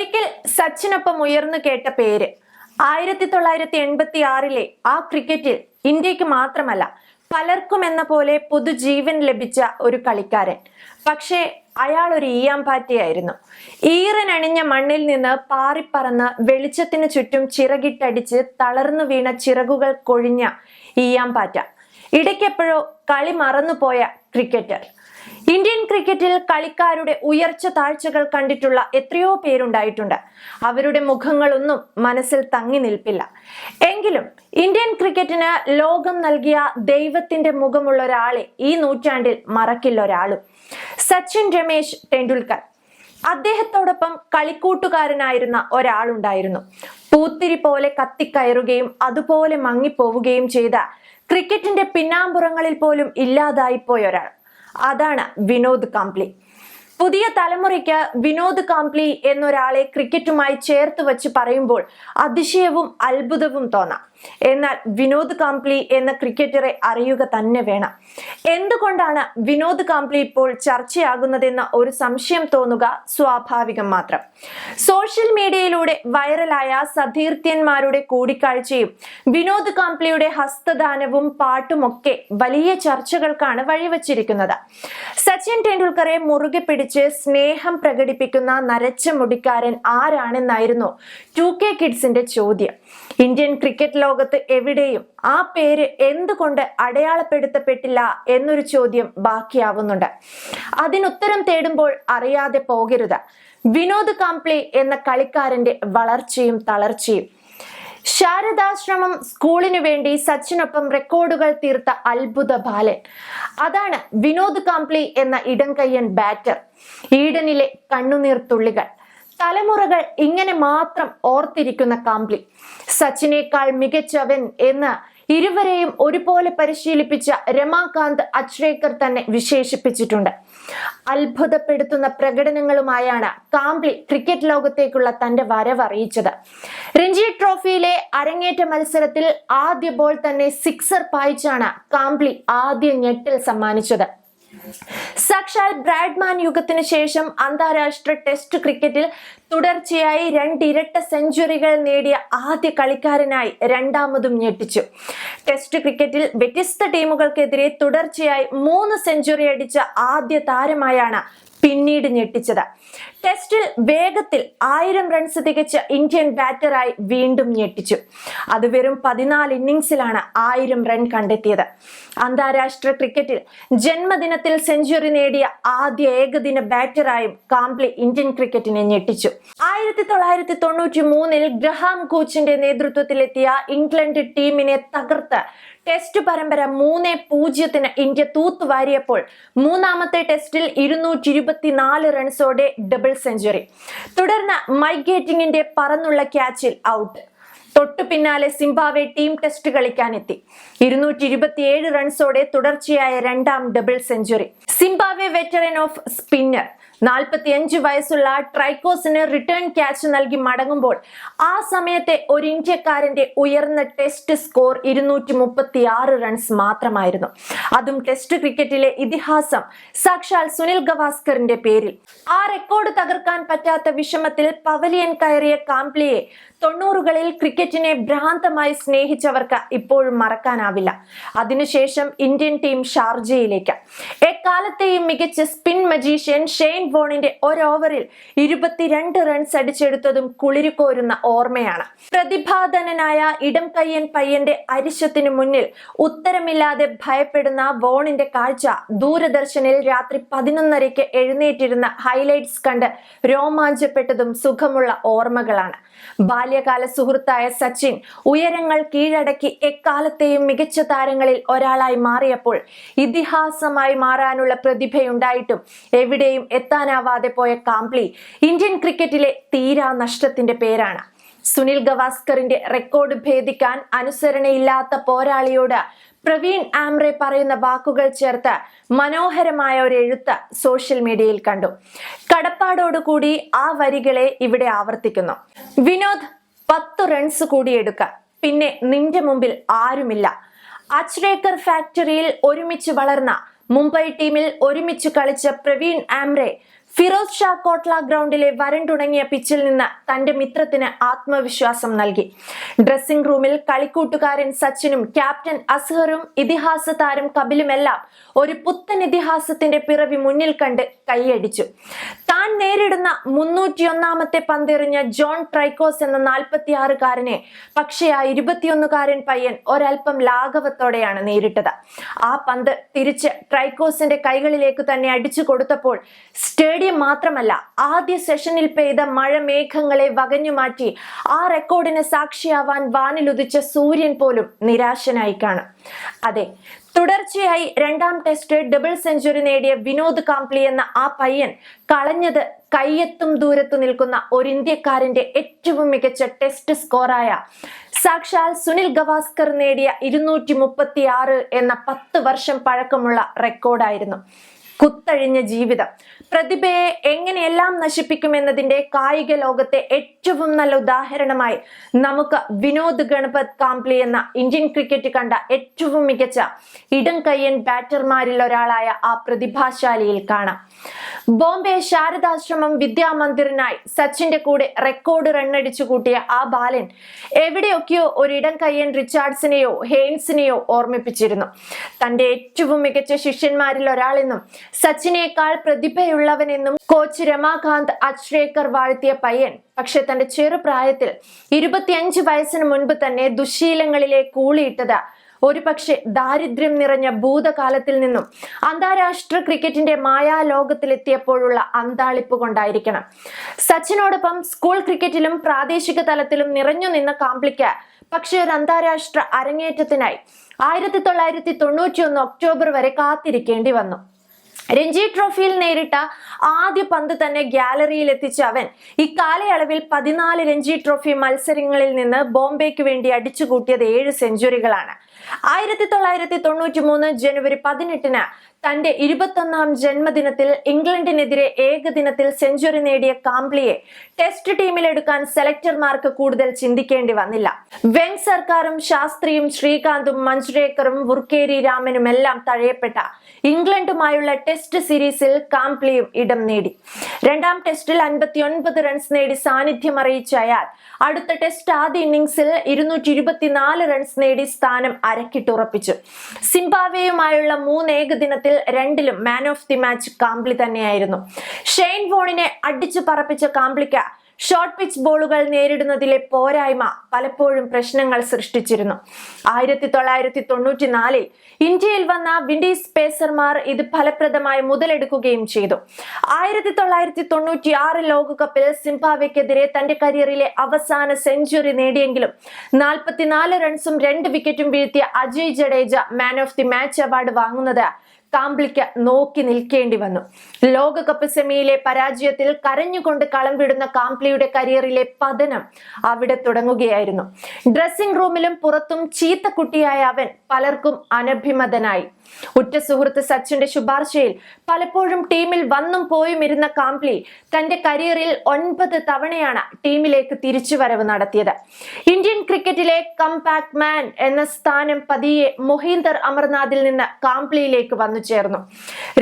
ഒരിക്കൽ സച്ചിനൊപ്പം ഉയർന്നു കേട്ട പേര്. ആയിരത്തി തൊള്ളായിരത്തി എൺപത്തി ആറിലെ ആ ക്രിക്കറ്റിൽ ഇന്ത്യയ്ക്ക് മാത്രമല്ല പലർക്കും എന്ന പോലെ പുതുജീവൻ ലഭിച്ച ഒരു കളിക്കാരൻ. പക്ഷേ അയാൾ ഒരു ഈയാമ്പാറ്റയായിരുന്നു. ഈറനണിഞ്ഞ മണ്ണിൽ നിന്ന് പാറിപ്പറന്ന് വെളിച്ചത്തിന് ചുറ്റും ചിറകിട്ടടിച്ച് തളർന്നു വീണ ചിറകുകൾ കൊഴിഞ്ഞ ഈയാമ്പാറ്റ. ഇടയ്ക്കെപ്പോഴോ കളി മറന്നുപോയ ക്രിക്കറ്റർ. ഇന്ത്യൻ ക്രിക്കറ്റിൽ കളിക്കാരുടെ ഉയർച്ച താഴ്ചകൾ കണ്ടിട്ടുള്ള എത്രയോ പേരുണ്ടായിട്ടുണ്ട്. അവരുടെ മുഖങ്ങളൊന്നും മനസ്സിൽ തങ്ങി നിൽപ്പില്ല. എങ്കിലും ഇന്ത്യൻ ക്രിക്കറ്റിന് ലോകം നൽകിയ ദൈവത്തിന്റെ മുഖമുള്ള ഒരാളെ ഈ നൂറ്റാണ്ടിൽ മറക്കില്ല ഒരാളും. സച്ചിൻ രമേശ് ടെണ്ടുൽക്കർ. അദ്ദേഹത്തോടൊപ്പം കളിക്കൂട്ടുകാരനായിരുന്ന ഒരാളുണ്ടായിരുന്നു. പൂത്തിരി പോലെ കത്തിക്കയറുകയും അതുപോലെ മങ്ങിപ്പോവുകയും ചെയ്ത ക്രിക്കറ്റിന്റെ പിന്നാമ്പുറങ്ങളിൽ പോലും ഇല്ലാതായിപ്പോയ ഒരാൾ. അതാണ് വിനോദ് കാംപ്ലി പുതിയ തലമുറയ്ക്ക് വിനോദ് കാംപ്ലി എന്നൊരാളെ ക്രിക്കറ്റുമായി ചേർത്ത് വച്ച് പറയുമ്പോൾ അതിശയവും അത്ഭുതവും തോന്നാം. എന്നാൽ വിനോദ് കാംപ്ലി എന്ന ക്രിക്കറ്ററെ അറിയുക തന്നെ വേണം. എന്തുകൊണ്ടാണ് വിനോദ് കാംപ്ലി ഇപ്പോൾ ചർച്ചയാകുന്നതെന്ന ഒരു സംശയം തോന്നുക സ്വാഭാവികം മാത്രം. സോഷ്യൽ മീഡിയയിലൂടെ വൈറലായ സതീർത്ഥ്യന്മാരുടെ കൂടിക്കാഴ്ചയും വിനോദ് കാംപ്ലിയുടെ ഹസ്തദാനവും പാട്ടുമൊക്കെ വലിയ ചർച്ചകൾക്കാണ് വഴിവച്ചിരിക്കുന്നത്. സച്ചിൻ ടെണ്ടുൽക്കറെ മുറുകെ പിടിച്ച് സ്നേഹം പ്രകടിപ്പിക്കുന്ന നരച്ച മുടിക്കാരൻ ആരാണെന്നായിരുന്നു ടു കെ കിഡ്സിന്റെ ചോദ്യം. ഇന്ത്യൻ ക്രിക്കറ്റ് ലോകത്ത് എവിടെയും ആ പേര് എന്തുകൊണ്ട് അടയാളപ്പെടുത്തപ്പെട്ടില്ല എന്നൊരു ചോദ്യം ബാക്കിയാവുന്നുണ്ട്. അതിനുത്തരം തേടുമ്പോൾ അറിയാതെ പോകരുത്. വിനോദ് കാംപ്ലി എന്ന കളിക്കാരന്റെ വളർച്ചയും തളർച്ചയും ശാരദാശ്രമം സ്കൂളിനു വേണ്ടി സച്ചിനൊപ്പം റെക്കോർഡുകൾ തീർത്ത അത്ഭുത ബാലൻ. അതാണ് വിനോദ് കാംപ്ലി എന്ന ഇടംകയ്യൻ ബാറ്റർ. ഈഡനിലെ കണ്ണുനീർ തുള്ളികൾ. തലമുറകൾ ഇങ്ങനെ മാത്രം ഓർത്തിരിക്കുന്ന കാംപ്ലി. സച്ചിനേക്കാൾ മികച്ചവൻ എന്ന് ഇരുവരെയും ഒരുപോലെ പരിശീലിപ്പിച്ച രമാകാന്ത് അച്രേക്കർ തന്നെ വിശേഷിപ്പിച്ചിട്ടുണ്ട്. അത്ഭുതപ്പെടുത്തുന്ന പ്രകടനങ്ങളുമായാണ് കാംബ്ലി ക്രിക്കറ്റ് ലോകത്തേക്കുള്ള തന്റെ വരവ് അറിയിച്ചത് രഞ്ജി ട്രോഫിയിലെ അരങ്ങേറ്റ മത്സരത്തിൽ ആദ്യ ബോൾ തന്നെ സിക്സർ പായിച്ചാണ് കാംബ്ലി ആദ്യ ഞെട്ടൽ സമ്മാനിച്ചത്. സാക്ഷാൽ ബ്രാഡ്മാൻ യുഗത്തിനു ശേഷം അന്താരാഷ്ട്ര ടെസ്റ്റ് ക്രിക്കറ്റിൽ തുടർച്ചയായി രണ്ടിരട്ട സെഞ്ചുറികൾ നേടിയ ആദ്യ കളിക്കാരനായി രണ്ടാമതും ഞെട്ടിച്ചു. ടെസ്റ്റ് ക്രിക്കറ്റിൽ വ്യത്യസ്ത ടീമുകൾക്കെതിരെ തുടർച്ചയായി മൂന്ന് സെഞ്ചുറി അടിച്ച ആദ്യ താരമായാണ് പിന്നീട് ഞെട്ടിച്ചത്. ടെസ്റ്റിൽ വേഗത്തിൽ ആയിരം റൺസ് തികച്ച ഇന്ത്യൻ ബാറ്ററായി വീണ്ടും ഞെട്ടിച്ചു. അത് വെറും പതിനാല് ഇന്നിംഗ്സിലാണ് ആയിരം റൺ കണ്ടെത്തിയത്. അന്താരാഷ്ട്ര ക്രിക്കറ്റിൽ ജന്മദിനത്തിൽ സെഞ്ചുറി നേടിയ ആദ്യ ഏകദിന ബാറ്ററായും കാംബ്ലി ഇന്ത്യൻ ക്രിക്കറ്റിനെ ഞെട്ടിച്ചു. ആയിരത്തി തൊള്ളായിരത്തി തൊണ്ണൂറ്റി മൂന്നിൽ ഗ്രഹാം കോച്ചിന്റെ നേതൃത്വത്തിലെത്തിയ ഇംഗ്ലണ്ട് ടീമിനെ തകർത്ത്. ടെസ്റ്റ് പരമ്പര മൂന്ന് പൂജ്യത്തിന് ഇന്ത്യ തൂത്തുവാരിയപ്പോൾ മൂന്നാമത്തെ ടെസ്റ്റിൽ ഇരുന്നൂറ്റി ഇരുപത്തിനാല് റൺസോടെ ഡബിൾ സെഞ്ചുറി. തുടർന്ന് മൈക്ക് ഗേറ്റിംഗിന്റെ പറന്നുള്ള ക്യാച്ചിൽ ഔട്ട്. തൊട്ടു പിന്നാലെ സിംബാവെ ടീം ടെസ്റ്റ് കളിക്കാനെത്തി. ഇരുന്നൂറ്റി ഇരുപത്തിയേഴ് റൺസോടെ തുടർച്ചയായ രണ്ടാം double century. Zimbabwe veteran off spinner നാൽപ്പത്തിയഞ്ച് വയസ്സുള്ള ട്രൈക്കോസിന് റിട്ടേൺ ക്യാച്ച് നൽകി മടങ്ങുമ്പോൾ ആ സമയത്തെ ഒരു ഇന്ത്യക്കാരന്റെ ഉയർന്ന ടെസ്റ്റ് സ്കോർ ഇരുന്നൂറ്റി മുപ്പത്തി ആറ് റൺസ് മാത്രമായിരുന്നു. അതും ടെസ്റ്റ് ക്രിക്കറ്റിലെ ഇതിഹാസം സാക്ഷാൽ സുനിൽ ഗവാസ്കറിന്റെ പേരിൽ. ആ റെക്കോർഡ് തകർക്കാൻ പറ്റാത്ത വിഷമത്തിൽ പവലിയൻ കയറിയ കാംപ്ലിയെ തൊണ്ണൂറുകളിൽ ക്രിക്കറ്റിനെ ഭ്രാന്തമായി സ്നേഹിച്ചവർക്ക് ഇപ്പോഴും മറക്കാനാവില്ല. അതിനുശേഷം ഇന്ത്യൻ ടീം ഷാർജയിലേക്ക്. എക്കാലത്തെയും മികച്ച സ്പിൻ മജീഷ്യൻ ഷെയ്ൻ വോണിന്റെ ഒരു ഓവറിൽ ഇരുപത്തിരണ്ട് റൺസ് അടിച്ചെടുത്തതും കുളിരുകോരുന്ന ഓർമ്മയാണ്. പ്രതിഭാധനനായ ഇടം കയ്യൻ പയ്യന്റെ അരിശത്തിനു മുന്നിൽ ഉത്തരമില്ലാതെ ഭയപ്പെടുന്ന വോണിന്റെ കാഴ്ച ദൂരദർശനിൽ രാത്രി പതിനൊന്നരയ്ക്ക് എഴുന്നേറ്റിരുന്ന ഹൈലൈറ്റ്സ് കണ്ട് രോമാഞ്ചപ്പെട്ടതും സുഖമുള്ള ഓർമ്മകളാണ്. ബാല്യകാല സുഹൃത്തായ സച്ചിൻ ഉയരങ്ങൾ കീഴടക്കി എക്കാലത്തെയും മികച്ച താരങ്ങളിൽ ഒരാളായി മാറിയപ്പോൾ ഇതിഹാസമായി മാറാനുള്ള പ്രതിഭയുണ്ടായിട്ടും എവിടെയും എത്താനാവാതെ പോയ കാംപ്ലി ഇന്ത്യൻ ക്രിക്കറ്റിലെ തീരാ നഷ്ടത്തിന്റെ പേരാണ്. സുനിൽ ഗവാസ്കറിന്റെ റെക്കോർഡ് ഭേദിക്കാൻ അനുസരണയില്ലാത്ത പോരാളിയോട് പ്രവീൺ ആംറെ പറയുന്ന വാക്കുകൾ ചേർത്ത് മനോഹരമായ ഒരു എഴുത്ത് സോഷ്യൽ മീഡിയയിൽ കണ്ടു. കടപ്പാടോടുകൂടി ആ വരികളെ ഇവിടെ ആവർത്തിക്കുന്നു. വിനോദ് പത്ത് റൺസ് കൂടി എടുക്ക പിന്നെ നിന്റെ മുമ്പിൽ ആരുമില്ല. അച്രേക്കർ ഫാക്ടറിയിൽ ഒരുമിച്ച് വളർന്ന മുംബൈ ടീമിൽ ഒരുമിച്ച് കളിച്ച പ്രവീൺ ആംറെ ഫിറോസ് ഷാ കോട്ട്ല ഗ്രൗണ്ടിലെ വരണ്ടുണങ്ങിയ പിച്ചിൽ നിന്ന് തന്റെ മിത്രത്തിന് ആത്മവിശ്വാസം നൽകി. ഡ്രസ്സിംഗ് റൂമിൽ കളിക്കൂട്ടുകാരൻ സച്ചിനും ക്യാപ്റ്റൻ അസ്ഹറും ഇതിഹാസ താരം കപിലുമെല്ലാം ഒരു പുത്തൻ ഇതിഹാസത്തിന്റെ പിറവി മുന്നിൽ കണ്ട് കൈയടിച്ചു. താൻ നേരിടുന്ന മുന്നൂറ്റിയൊന്നാമത്തെ പന്തെറിഞ്ഞ ജോൺ ട്രൈക്കോസ് എന്ന നാൽപ്പത്തിയാറുകാരനെ പക്ഷേ ആ ഇരുപത്തിയൊന്നുകാരൻ പയ്യൻ ഒരൽപ്പം ലാഘവത്തോടെയാണ് നേരിട്ടത്. ആ പന്ത് തിരിച്ച് ട്രൈക്കോസിന്റെ കൈകളിലേക്ക് തന്നെ അടിച്ചു കൊടുത്തപ്പോൾ സ്റ്റേഡിയം മാത്രമല്ല ആദ്യ സെഷനിൽ പെയ്ത മഴ മേഘങ്ങളെ വകഞ്ഞു മാറ്റി ആ റെക്കോർഡിന് സാക്ഷിയാവാൻ വാനിലുദിച്ച സൂര്യൻ പോലും നിരാശനായി കാണും. അതെ തുടർച്ചയായി രണ്ടാം ടെസ്റ്റ് ഡബിൾ സെഞ്ചുറി നേടിയ വിനോദ് കാംപ്ലി എന്ന ആ പയ്യൻ കളഞ്ഞത് കയ്യെത്തും ദൂരത്തു നിൽക്കുന്ന ഒരു ഇന്ത്യക്കാരന്റെ ഏറ്റവും മികച്ച ടെസ്റ്റ് സ്കോറായ സാക്ഷാൽ സുനിൽ ഗവാസ്കർ നേടിയ ഇരുന്നൂറ്റി എന്ന പത്ത് വർഷം പഴക്കമുള്ള റെക്കോർഡായിരുന്നു കുത്തഴിഞ്ഞ ജീവിതം. പ്രതിഭയെ എങ്ങനെയെല്ലാം നശിപ്പിക്കുമെന്നതിന്റെ കായിക ലോകത്തെ ഏറ്റവും നല്ല ഉദാഹരണമായി നമുക്ക് വിനോദ് ഗണപത് കാംപ്ലി എന്ന ഇന്ത്യൻ ക്രിക്കറ്റ് കണ്ട ഏറ്റവും മികച്ച ഇടം കയ്യൻ ബാറ്റർമാരിൽ ഒരാളായ ആ പ്രതിഭാശാലിയിൽ കാണാം. ബോംബെ ശാരദാശ്രമം വിദ്യാമന്ദിറിനായി സച്ചിന്റെ കൂടെ റെക്കോർഡ് റണ്ണടിച്ചു കൂട്ടിയ ആ ബാലൻ എവിടെയൊക്കെയോ ഒരിടം കയ്യൻ റിച്ചാർഡ്സിനെയോ ഹെയ്ൻസിനെയോ ഓർമ്മിപ്പിച്ചിരുന്നു. തന്റെ ഏറ്റവും മികച്ച ശിഷ്യന്മാരിൽ ഒരാളെന്നും സച്ചിനേക്കാൾ പ്രതിഭയുള്ളവനെന്നും കോച്ച് രമാകാന്ത് അച്രേക്കർ വാഴ്ത്തിയ പയ്യൻ. പക്ഷെ തന്റെ ചെറുപ്രായത്തിൽ ഇരുപത്തിയഞ്ച് വയസ്സിന് മുൻപ് തന്നെ ദുശീലങ്ങളിലെ കൂളിയിട്ടത് ഒരു പക്ഷെ ദാരിദ്ര്യം നിറഞ്ഞ ഭൂതകാലത്തിൽ നിന്നും അന്താരാഷ്ട്ര ക്രിക്കറ്റിന്റെ മായാലോകത്തിലെത്തിയപ്പോഴുള്ള അന്താളിപ്പ് കൊണ്ടായിരിക്കണം. സച്ചിനോടൊപ്പം സ്കൂൾ ക്രിക്കറ്റിലും പ്രാദേശിക തലത്തിലും നിറഞ്ഞു നിന്ന കാംപ്ലിക്ക് പക്ഷെ ഒരു അന്താരാഷ്ട്ര അരങ്ങേറ്റത്തിനായി ആയിരത്തി തൊള്ളായിരത്തി തൊണ്ണൂറ്റി ഒന്ന് ഒക്ടോബർ വരെ കാത്തിരിക്കേണ്ടി വന്നു. രഞ്ജി ട്രോഫിയിൽ നേരിട്ട ആദ്യ പന്ത് തന്നെ ഗ്യാലറിയിൽ എത്തിച്ച അവൻ. ഇക്കാലയളവിൽ പതിനാല് രഞ്ജി ട്രോഫി മത്സരങ്ങളിൽ നിന്ന് ബോംബെക്ക് വേണ്ടി അടിച്ചുകൂട്ടിയത് ഏഴ് സെഞ്ചുറികളാണ്. ആയിരത്തി തൊള്ളായിരത്തി തൊണ്ണൂറ്റി മൂന്ന് ജനുവരി പതിനെട്ടിന് തന്റെ ഇരുപത്തൊന്നാം ജന്മദിനത്തിൽ ഇംഗ്ലണ്ടിനെതിരെ ഏകദിനത്തിൽ സെഞ്ചുറി നേടിയ കാംബ്ലിയെ ടെസ്റ്റ് ടീമിലെടുക്കാൻ സെലക്ടർമാർക്ക് കൂടുതൽ ചിന്തിക്കേണ്ടി വന്നില്ല. വെങ് സർക്കാരും ശാസ്ത്രിയും ശ്രീകാന്തും മഞ്ജുരേക്കറും വുർക്കേരി രാമനും എല്ലാം തഴയപ്പെട്ട ഇംഗ്ലണ്ടുമായുള്ള ടെസ്റ്റ് സീരീസിൽ കാംപ്ലിയും ഇടം. നേടി. രണ്ടാം ടെസ്റ്റിൽ അൻപത്തിയൊൻപത് റൺസ് നേടി സാന്നിധ്യം അറിയിച്ച അയാൾ. അടുത്ത ടെസ്റ്റ് ആദ്യ ഇന്നിംഗ്സിൽ ഇരുന്നൂറ്റി ഇരുപത്തിനാല് റൺസ് നേടി സ്ഥാനം അരക്കിട്ടുറപ്പിച്ചു സിംബാബ്വേയുമായുള്ള മൂന്ന് ഏകദിനത്തിൽ രണ്ടിലും man of the match Kambli തന്നെയായിരുന്നു. ഷെയ്ൻ വോണിനെ അടിച്ചു പറപ്പിച്ച കാംബ്ലിക്ക് ഷോർട്ട് പിച്ച് ബോളുകൾ നേരിടുന്നതിലെ പോരായ്മ പലപ്പോഴും പ്രശ്നങ്ങൾ സൃഷ്ടിച്ചിരുന്നു. ആയിരത്തി തൊള്ളായിരത്തി തൊണ്ണൂറ്റി നാലിൽ ഇന്ത്യയിൽ വന്ന വിൻഡീസ് പേസർമാർ ഇത് ഫലപ്രദമായി മുതലെടുക്കുകയും ചെയ്തു. ആയിരത്തി തൊള്ളായിരത്തി തൊണ്ണൂറ്റി ആറ് ലോകകപ്പിൽ സിംബാബ്വെക്കെതിരെ തന്റെ കരിയറിലെ അവസാന സെഞ്ചുറി നേടിയെങ്കിലും നാൽപ്പത്തിനാല് റൺസും രണ്ട് വിക്കറ്റും വീഴ്ത്തിയ Ajay Jadeja man of the match award വാങ്ങുന്നത് കാംബ്ലിക്ക് നോക്കി നിൽക്കേണ്ടി വന്നു. ലോകകപ്പ് സെമിയിലെ പരാജയത്തിൽ കരഞ്ഞുകൊണ്ട് കളം വിടുന്ന കാംപ്ലിയുടെ കരിയറിലെ പതനം അവിടെ തുടങ്ങുകയായിരുന്നു. ഡ്രസ്സിംഗ് റൂമിലും പുറത്തും ചീത്ത കുട്ടിയായ അവൻ പലർക്കും അനഭിമതനായി. ഉറ്റ സുഹൃത്ത് സച്ചിന്റെ ശുപാർശയിൽ പലപ്പോഴും ടീമിൽ വന്നും പോയും ഇരുന്ന കാംപ്ലി തന്റെ കരിയറിൽ ഒൻപത് തവണയാണ് ടീമിലേക്ക് തിരിച്ചുവരവ് നടത്തിയത്. ഇന്ത്യൻ ക്രിക്കറ്റിലെ കംപാക്ട് മാൻ എന്ന സ്ഥാനം പതിയെ മൊഹീന്ദർ അമർനാഥിൽ നിന്ന് കാംപ്ലിയിലേക്ക് വന്നു ചേർന്നു.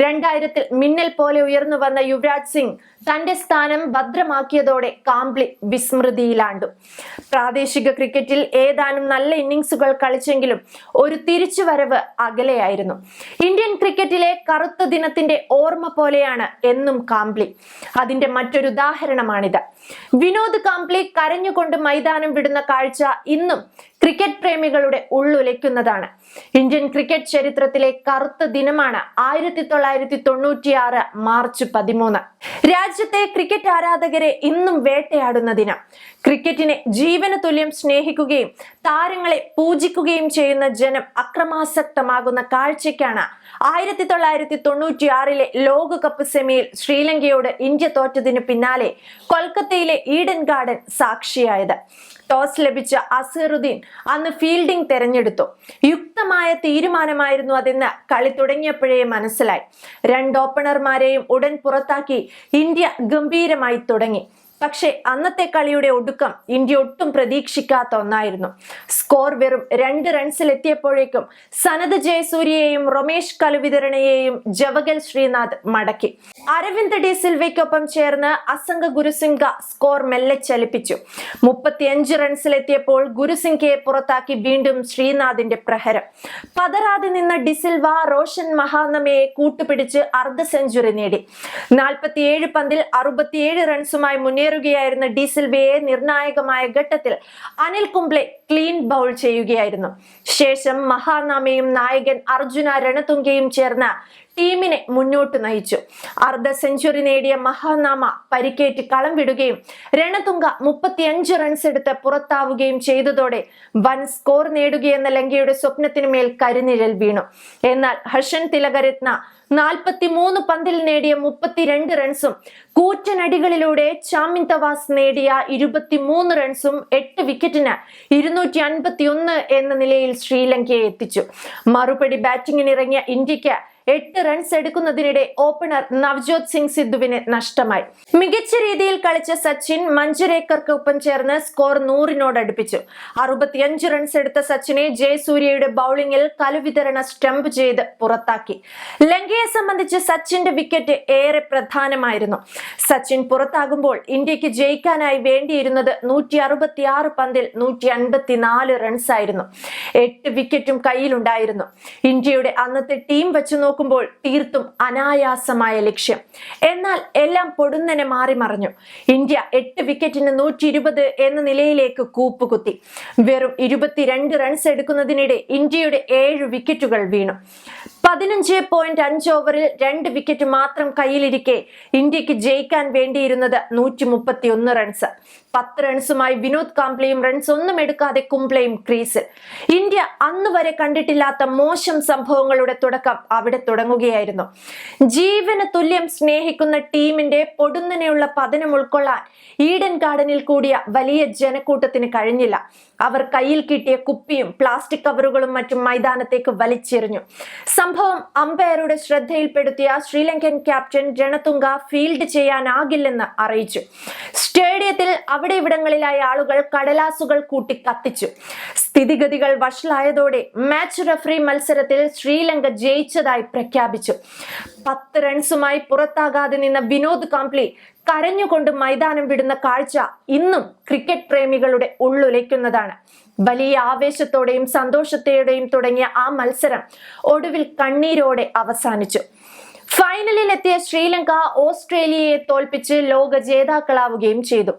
രണ്ടായിരത്തിൽ മിന്നൽ പോലെ ഉയർന്നു വന്ന യുവരാജ് സിംഗ് തന്റെ സ്ഥാനം ഭദ്രമാക്കിയതോടെ കാംപ്ലി വിസ്മൃതിയിലാണ്ടു. പ്രാദേശിക ക്രിക്കറ്റിൽ ഏതാനും നല്ല ഇന്നിങ്സുകൾ കളിച്ചെങ്കിലും ഒരു തിരിച്ചുവരവ് അകലെയായിരുന്നു. ഇന്ത്യൻ ക്രിക്കറ്റിലെ കറുത്ത ദിനത്തിന്റെ ഓർമ്മ പോലെയാണ് എന്നും കാംബ്ലി. അതിന്റെ മറ്റൊരു ഉദാഹരണമാണിത്. വിനോദ് കാംബ്ലി കരഞ്ഞുകൊണ്ട് മൈതാനം വിടുന്ന കാഴ്ച ഇന്നും ക്രിക്കറ്റ് പ്രേമികളുടെ ഉള്ളുലയ്ക്കുന്നതാണ്. ഇന്ത്യൻ ക്രിക്കറ്റ് ചരിത്രത്തിലെ കറുത്ത ദിനമാണ് ആയിരത്തി തൊള്ളായിരത്തി തൊണ്ണൂറ്റിയാറ് മാർച്ച് പതിമൂന്ന്. രാജ്യത്തെ ക്രിക്കറ്റ് ആരാധകരെ ഇന്നും വേട്ടയാടുന്ന ദിനം. ക്രിക്കറ്റിനെ ജീവന തുല്യം സ്നേഹിക്കുകയും താരങ്ങളെ പൂജിക്കുകയും ചെയ്യുന്ന ജനം അക്രമാസക്തമാകുന്ന കാഴ്ചയ്ക്കാണ് ആയിരത്തി തൊള്ളായിരത്തി തൊണ്ണൂറ്റിയാറിലെ ലോകകപ്പ് സെമിയിൽ ശ്രീലങ്കയോട് ഇന്ത്യ തോറ്റതിന് പിന്നാലെ കൊൽക്കത്തയിലെ ഈഡൻ ഗാർഡൻ സാക്ഷിയായത്. ടോസ് ലഭിച്ച അസറുദ്ദീൻ അന്ന് ഫീൽഡിംഗ് തെരഞ്ഞെടുത്തു. യുക്തമായ തീരുമാനമായിരുന്നു അതെന്ന് കളി തുടങ്ങിയപ്പോഴേ മനസ്സിലായി. രണ്ട് ഓപ്പണർമാരെയും ഉടൻ പുറത്താക്കി ഇന്ത്യ ഗംഭീരമായി തുടങ്ങി. പക്ഷേ അന്നത്തെ കളിയുടെ ഒടുക്കം ഇന്ത്യ ഒട്ടും പ്രതീക്ഷിക്കാത്ത ഒന്നായിരുന്നു. സ്കോർ വെറും രണ്ട് റൺസിൽ എത്തിയപ്പോഴേക്കും സനത് ജയസൂര്യയെയും റൊമേഷ് കലുവിതരണയെയും ജവഗൽ ശ്രീനാഥ് മടക്കി. അരവിന്ദ് ഡി സിൽവയ്ക്കൊപ്പം ചേർന്ന് അസംഗ ഗുരുസിംഗ സ്കോർ മെല്ലെ ചലിപ്പിച്ചു. മുപ്പത്തിയഞ്ച് റൺസിലെത്തിയപ്പോൾ ഗുരുസിംഗയെ പുറത്താക്കി വീണ്ടും ശ്രീനാഥിന്റെ പ്രഹരം. പതറാതെ നിന്ന ഡിസിൽവ റോഷൻ മഹാനമയെ കൂട്ടുപിടിച്ച് അർദ്ധ സെഞ്ചുറി നേടി. നാൽപ്പത്തിയേഴ് പന്തിൽ അറുപത്തിയേഴ് റൺസുമായി മുന്നേറുകയായിരുന്ന ഡിസിൽവയെ നിർണായകമായ ഘട്ടത്തിൽ അനിൽ കുംബ്ലെ ക്ലീൻ ബൗൾ ചെയ്യുകയായിരുന്നു. ശേഷം മഹാനാമയും നായകൻ അർജുന രണതുങ്കയും ചേർന്ന് ടീമിനെ മുന്നോട്ട് നയിച്ചു. അർദ്ധ സെഞ്ചുറി നേടിയ മഹാനാമ പരിക്കേറ്റ് കളം വിടുകയും രണതുംഗ മുപ്പത്തിയഞ്ച് റൺസ് എടുത്ത് പുറത്താവുകയും ചെയ്തതോടെ വൻ സ്കോർ നേടുകയെന്ന ലങ്കയുടെ സ്വപ്നത്തിനു മേൽ കരിനിഴൽ വീണു. എന്നാൽ ഹർഷൻ തിലകരത്ന നാൽപ്പത്തി മൂന്ന് പന്തിൽ നേടിയ മുപ്പത്തിരണ്ട് റൺസും കൂറ്റനടികളിലൂടെ ചാമിൻ തവാസ് നേടിയ ഇരുപത്തിമൂന്ന് റൺസും എട്ട് വിക്കറ്റിന് ഇരുന്നൂറ്റി അൻപത്തി ഒന്ന് എന്ന നിലയിൽ ശ്രീലങ്കയെ എത്തിച്ചു. മറുപടി ബാറ്റിംഗിനിറങ്ങിയ ഇന്ത്യയ്ക്ക് എട്ട് റൺസ് എടുക്കുന്നതിനിടെ ഓപ്പണർ നവ്ജോത് സിംഗ് സിദ്ധുവിന് നഷ്ടമായി. മികച്ച രീതിയിൽ കളിച്ച സച്ചിൻ മഞ്ജുരേക്കർക്ക് ഒപ്പം ചേർന്ന് സ്കോർ നൂറിനോട് അടുപ്പിച്ചു. അറുപത്തിയഞ്ച് റൺസ് എടുത്ത സച്ചിനെ ജയസൂര്യയുടെ ബൗളിംഗിൽ കലുവിതരണ സ്റ്റംപ് ചെയ്ത് പുറത്താക്കി. ലങ്കയെ സംബന്ധിച്ച് സച്ചിന്റെ വിക്കറ്റ് ഏറെ പ്രധാനമായിരുന്നു. സച്ചിൻ പുറത്താകുമ്പോൾ ഇന്ത്യയ്ക്ക് ജയിക്കാനായി വേണ്ടിയിരുന്നത് നൂറ്റി അറുപത്തിയാറ് പന്തിൽ നൂറ്റി അൻപത്തിനാല് റൺസ് ആയിരുന്നു. എട്ട് വിക്കറ്റും കയ്യിലുണ്ടായിരുന്നു. ഇന്ത്യയുടെ അന്നത്തെ ടീം വെച്ച് നോക്കുമ്പോൾ തീർത്തും അനായാസമായ ലക്ഷ്യം. എന്നാൽ എല്ലാം പൊടുന്നനെ മാറി മറിഞ്ഞു. ഇന്ത്യ എട്ട് വിക്കറ്റിന് നൂറ്റി ഇരുപത് എന്ന നിലയിലേക്ക് കൂപ്പുകുത്തി. വെറും ഇരുപത്തിരണ്ട് റൺസ് എടുക്കുന്നതിനിടെ ഇന്ത്യയുടെ ഏഴ് വിക്കറ്റുകൾ വീണു. പതിനഞ്ച് പോയിന്റ് അഞ്ച് ഓവറിൽ രണ്ട് വിക്കറ്റ് മാത്രം കയ്യിലിരിക്കെ ഇന്ത്യയ്ക്ക് ജയിക്കാൻ വേണ്ടിയിരുന്നത് നൂറ്റി മുപ്പത്തി ഒന്ന് റൺസ് പത്ത് റൺസുമായി വിനോദ് കാംപ്ലയും റൺസ് ഒന്നും എടുക്കാതെ കുംപ്ലയും ക്രീസിൽ. ഇന്ത്യ അന്ന് വരെ കണ്ടിട്ടില്ലാത്ത മോശം സംഭവങ്ങളുടെ തുടക്കം അവിടെ തുടങ്ങുകയായിരുന്നു. ജീവന് തുല്യം സ്നേഹിക്കുന്ന ടീമിന്റെ പൊടുന്നനെയുള്ള പതനം ഉൾക്കൊള്ളാൻ ഈഡൻ ഗാർഡനിൽ കൂടിയ വലിയ ജനക്കൂട്ടത്തിന് കഴിഞ്ഞില്ല. അവർ കയ്യിൽ കിട്ടിയ കുപ്പിയും പ്ലാസ്റ്റിക് കവറുകളും മറ്റും മൈതാനത്തേക്ക് വലിച്ചെറിഞ്ഞു. സംഭവം അമ്പയറുടെ ശ്രദ്ധയിൽപ്പെടുത്തിയ ശ്രീലങ്കൻ ക്യാപ്റ്റൻ രണതുംഗ ഫീൽഡ് ചെയ്യാനാകില്ലെന്ന് അറിയിച്ചു. സ്റ്റേഡിയത്തിൽ അവിടെ ഇവിടങ്ങളിലായ ആളുകൾ കടലാസുകൾ കൂട്ടി കത്തിച്ചു. സ്ഥിതിഗതികൾ വഷളായതോടെ മാച്ച് റഫറി മത്സരത്തിൽ ശ്രീലങ്ക ജയിച്ചതായി പ്രഖ്യാപിച്ചു. പത്ത് റൺസുമായി പുറത്താകാതെ നിന്ന വിനോദ് കാംപ്ലി കരഞ്ഞുകൊണ്ട് മൈതാനം വിടുന്ന കാഴ്ച ഇന്നും ക്രിക്കറ്റ് പ്രേമികളുടെ ഉള്ളുലയ്ക്കുന്നതാണ്. വലിയ ആവേശത്തോടെയും സന്തോഷത്തോടെയും തുടങ്ങിയ ആ മത്സരം ഒടുവിൽ കണ്ണീരോടെ അവസാനിച്ചു. ഫൈനലിൽ എത്തിയ ശ്രീലങ്ക ഓസ്ട്രേലിയയെ തോൽപ്പിച്ച് ലോക ജേതാക്കളാവുകയും ചെയ്തു.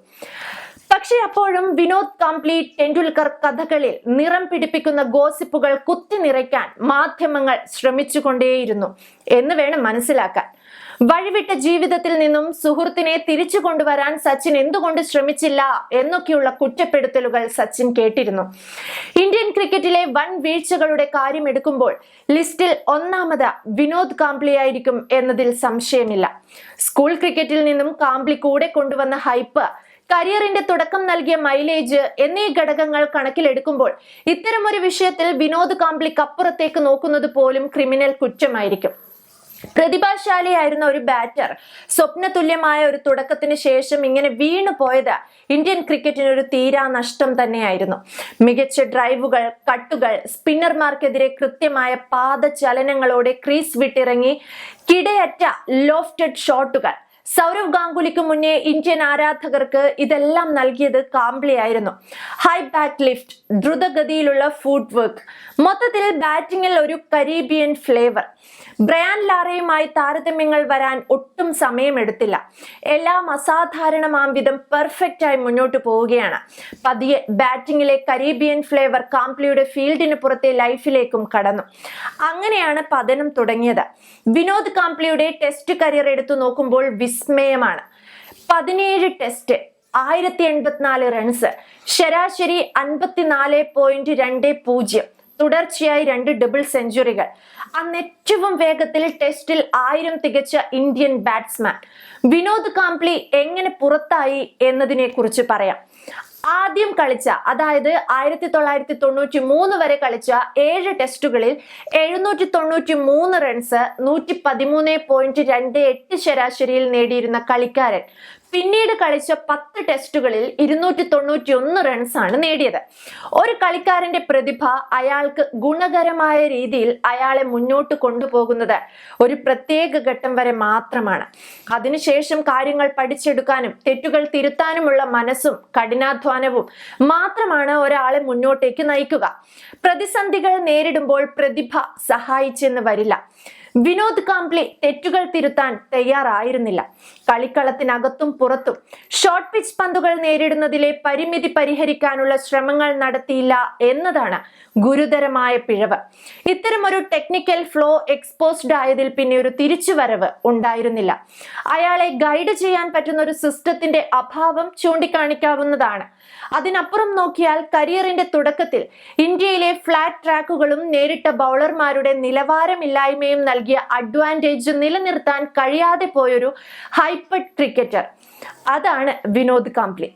പക്ഷെ അപ്പോഴും വിനോദ് കാംപ്ലി ടെണ്ടുൽക്കർ കഥകളിൽ നിറം പിടിപ്പിക്കുന്ന ഗോസിപ്പുകൾ കുത്തി നിറയ്ക്കാൻ മാധ്യമങ്ങൾ ശ്രമിച്ചുകൊണ്ടേയിരുന്നു എന്ന് വേണം മനസ്സിലാക്കാൻ. വഴിവിട്ട ജീവിതത്തിൽ നിന്നും സുഹൃത്തിനെ തിരിച്ചു കൊണ്ടുവരാൻ സച്ചിൻ എന്തുകൊണ്ട് ശ്രമിച്ചില്ല എന്നൊക്കെയുള്ള കുറ്റപ്പെടുത്തലുകൾ സച്ചിൻ കേട്ടിരുന്നു. ഇന്ത്യൻ ക്രിക്കറ്റിലെ വൻ വീഴ്ചകളുടെ കാര്യം എടുക്കുമ്പോൾ ലിസ്റ്റിൽ ഒന്നാമത് വിനോദ് കാംബ്ലി ആയിരിക്കും എന്നതിൽ സംശയമില്ല. സ്കൂൾ ക്രിക്കറ്റിൽ നിന്നും കാംബ്ലി കൂടെ കൊണ്ടുവന്ന ഹൈപ്പ് കരിയറിന്റെ തുടക്കം നൽകിയ മൈലേജ് എന്നീ ഘടകങ്ങൾ കണക്കിലെടുക്കുമ്പോൾ ഇത്തരമൊരു വിഷയത്തിൽ വിനോദ് കാംബ്ലിക്ക് അപ്പുറത്തേക്ക് നോക്കുന്നത് പോലും ക്രിമിനൽ കുറ്റമായിരിക്കും. പ്രതിഭാശാലിയായിരുന്ന ഒരു ബാറ്റർ സ്വപ്ന തുല്യമായ ഒരു തുടക്കത്തിന് ശേഷം ഇങ്ങനെ വീണു പോയത് ഇന്ത്യൻ ക്രിക്കറ്റിന് ഒരു തീരാ നഷ്ടം തന്നെയായിരുന്നു. മികച്ച ഡ്രൈവുകൾ കട്ടുകൾ സ്പിന്നർമാർക്കെതിരെ കൃത്യമായ പാദചലനങ്ങളോടെ ക്രീസ് വിട്ടിറങ്ങി കിടയറ്റ ലോഫ്റ്റഡ് ഷോട്ടുകൾ സൗരവ് ഗാംഗുലിക്ക് മുന്നേ ഇന്ത്യൻ ആരാധകർക്ക് ഇതെല്ലാം നൽകിയത് കാംബ്ലി ആയിരുന്നു ഹൈ ബാറ്റ് ലിഫ്റ്റ് ദ്രുതഗതിയിലുള്ള ഫുഡ് വർക്ക് മൊത്തത്തിൽ ബാറ്റിംഗിൽ ഒരു കരീബിയൻ ഫ്ലേവർ ബ്രയാൻ ലാറയുമായി താരതമ്യങ്ങൾ വരാൻ ഒട്ടും സമയമെടുത്തില്ല. എല്ലാം അസാധാരണമാം വിധം പെർഫെക്റ്റ് ആയി മുന്നോട്ട് പോവുകയാണ്. പതിയെ ബാറ്റിംഗിലെ കരീബിയൻ ഫ്ലേവർ കാംപ്ലിയുടെ ഫീൽഡിന് പുറത്തെ ലൈഫിലേക്കും കടന്നു. അങ്ങനെയാണ് പതനം തുടങ്ങിയത്. വിനോദ് കാംപ്ലിയുടെ ടെസ്റ്റ് കരിയർ എടുത്തു നോക്കുമ്പോൾ വിസ്മയമാണ്. പതിനേഴ് ടെസ്റ്റ് ആയിരത്തി എൺപത്തിനാല് റൺസ് ശരാശരി അൻപത്തിനാല് പോയിന്റ് രണ്ട് പൂജ്യം തുടർച്ചയായി രണ്ട് ഡബിൾ സെഞ്ചുറികൾ അന്ന് ഏറ്റവും വേഗത്തിൽ ടെസ്റ്റിൽ ആയിരം തികച്ച ഇന്ത്യൻ ബാറ്റ്സ്മാൻ വിനോദ് കാംപ്ലി എങ്ങനെ പുറത്തായി എന്നതിനെ കുറിച്ച് പറയാം. ആദ്യം കളിച്ച അതായത് ആയിരത്തി തൊള്ളായിരത്തി തൊണ്ണൂറ്റി മൂന്ന് വരെ കളിച്ച ഏഴ് ടെസ്റ്റുകളിൽ എഴുന്നൂറ്റി തൊണ്ണൂറ്റി മൂന്ന് റൺസ് നൂറ്റി പതിമൂന്ന് പോയിന്റ് രണ്ട് എട്ട് ശരാശരിയിൽ നേടിയിരുന്ന കളിക്കാരൻ. പിന്നീട് കളിച്ച പത്ത് ടെസ്റ്റുകളിൽ ഇരുന്നൂറ്റി തൊണ്ണൂറ്റി ഒന്ന് റൺസാണ് നേടിയത്. ഒരു കളിക്കാരന്റെ പ്രതിഭ അയാൾക്ക് ഗുണകരമായ രീതിയിൽ അയാളെ മുന്നോട്ട് കൊണ്ടുപോകുന്നത് ഒരു പ്രത്യേക ഘട്ടം വരെ മാത്രമാണ്. അതിനുശേഷം കാര്യങ്ങൾ പഠിച്ചെടുക്കാനും തെറ്റുകൾ തിരുത്താനുമുള്ള മനസ്സും കഠിനാധ്വാനവും മാത്രമാണ് ഒരാളെ മുന്നോട്ടേക്ക് നയിക്കുക. പ്രതിസന്ധികൾ നേരിടുമ്പോൾ പ്രതിഭ സഹായിച്ചെന്ന് വരില്ല. വിനോദ് കാംബ്ലി തെറ്റുകൾ തിരുത്താൻ തയ്യാറായിരുന്നില്ല. കളിക്കളത്തിനകത്തും പുറത്തും ഷോർട്ട് പിച്ച് പന്തുകൾ നേരിടുന്നതിലെ പരിമിതി പരിഹരിക്കാനുള്ള ശ്രമങ്ങൾ നടത്തിയില്ല എന്നതാണ് ഗുരുതരമായ പിഴവ്. ഇത്തരമൊരു ടെക്നിക്കൽ ഫ്ലോ എക്സ്പോസ്ഡ് ആയതിൽ പിന്നെ ഒരു തിരിച്ചുവരവ് ഉണ്ടായിരുന്നില്ല. അയാളെ ഗൈഡ് ചെയ്യാൻ പറ്റുന്ന ഒരു സിസ്റ്റത്തിന്റെ അഭാവം ചൂണ്ടിക്കാണിക്കാവുന്നതാണ്. അതിനപ്പുറം നോക്കിയാൽ കരിയറിന്റെ തുടക്കത്തിൽ ഇന്ത്യയിലെ ഫ്ലാറ്റ് ട്രാക്കുകളും നേരിട്ട ബൗളർമാരുടെ നിലവാരമില്ലായ്മയും നൽകിയ അഡ്വാന്റേജ് നിലനിർത്താൻ കഴിയാതെ പോയൊരു ഹൈപ്പർ ക്രിക്കറ്റർ അതാണ് വിനോദ് കാംപ്ലി.